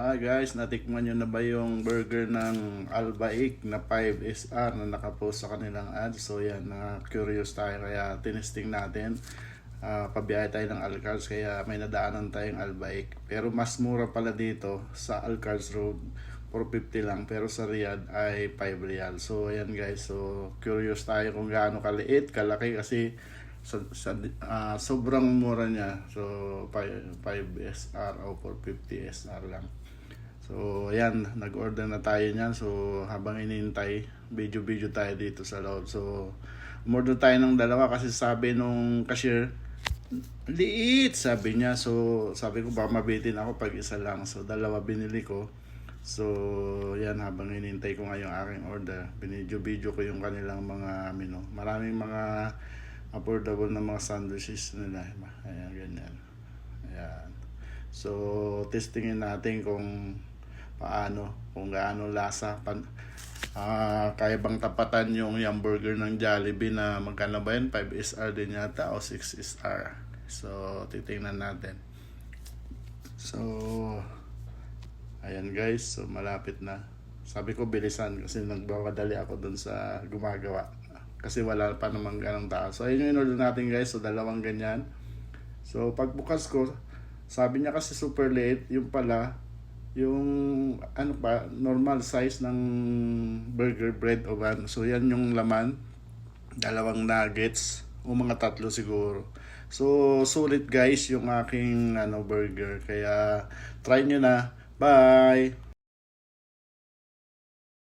Ah guys, natikman nyo na ba yung burger ng Albaik na 5SR na nakapost sa kanilang ad? So yan, na curious tayo kaya tinesting natin. Ah, pabiyahe tayo ng Alcars kaya may nadaanan tayong Albaik. Pero mas mura pala dito sa Alcars Road. 450 lang pero sa Riyadh ay 5 real. So ayan guys, so curious tayo kung gaano kaliit, kalaki kasi sa, sa ah, sobrang mura niya. So 5, 5 SR o 450 SR lang. So, ayan, nag-order na tayo niyan. So, habang inintay, video-video tayo dito sa loob. So, umorder tayo ng dalawa kasi sabi nung cashier, liit, sabi niya. So, sabi ko, baka mabitin ako pag isa lang. So, dalawa binili ko. So, yan, habang inintay ko nga yung aking order, binidyo-video ko yung kanilang mga menu. Maraming mga affordable na mga sandwiches nila. Ayan, ganyan. Ayan. So, testingin natin kung paano, kung gaano lasa. Pan, ah kaya bang tapatan yung yung burger ng Jollibee na magkano ba yun? 5SR din yata o 6SR. So, titingnan natin. So, ayan guys. So, malapit na. Sabi ko bilisan kasi nagbawadali ako dun sa gumagawa. Kasi wala pa namang ganong tao. So, ayun yung in-order natin guys. So, dalawang ganyan. So, pagbukas ko, sabi niya kasi super late. Yung pala, yung ano pa, normal size ng burger bread o ban. So, yan yung laman. Dalawang nuggets. O mga tatlo siguro. So, sulit guys yung aking ano, burger. Kaya, try nyo na. Bye!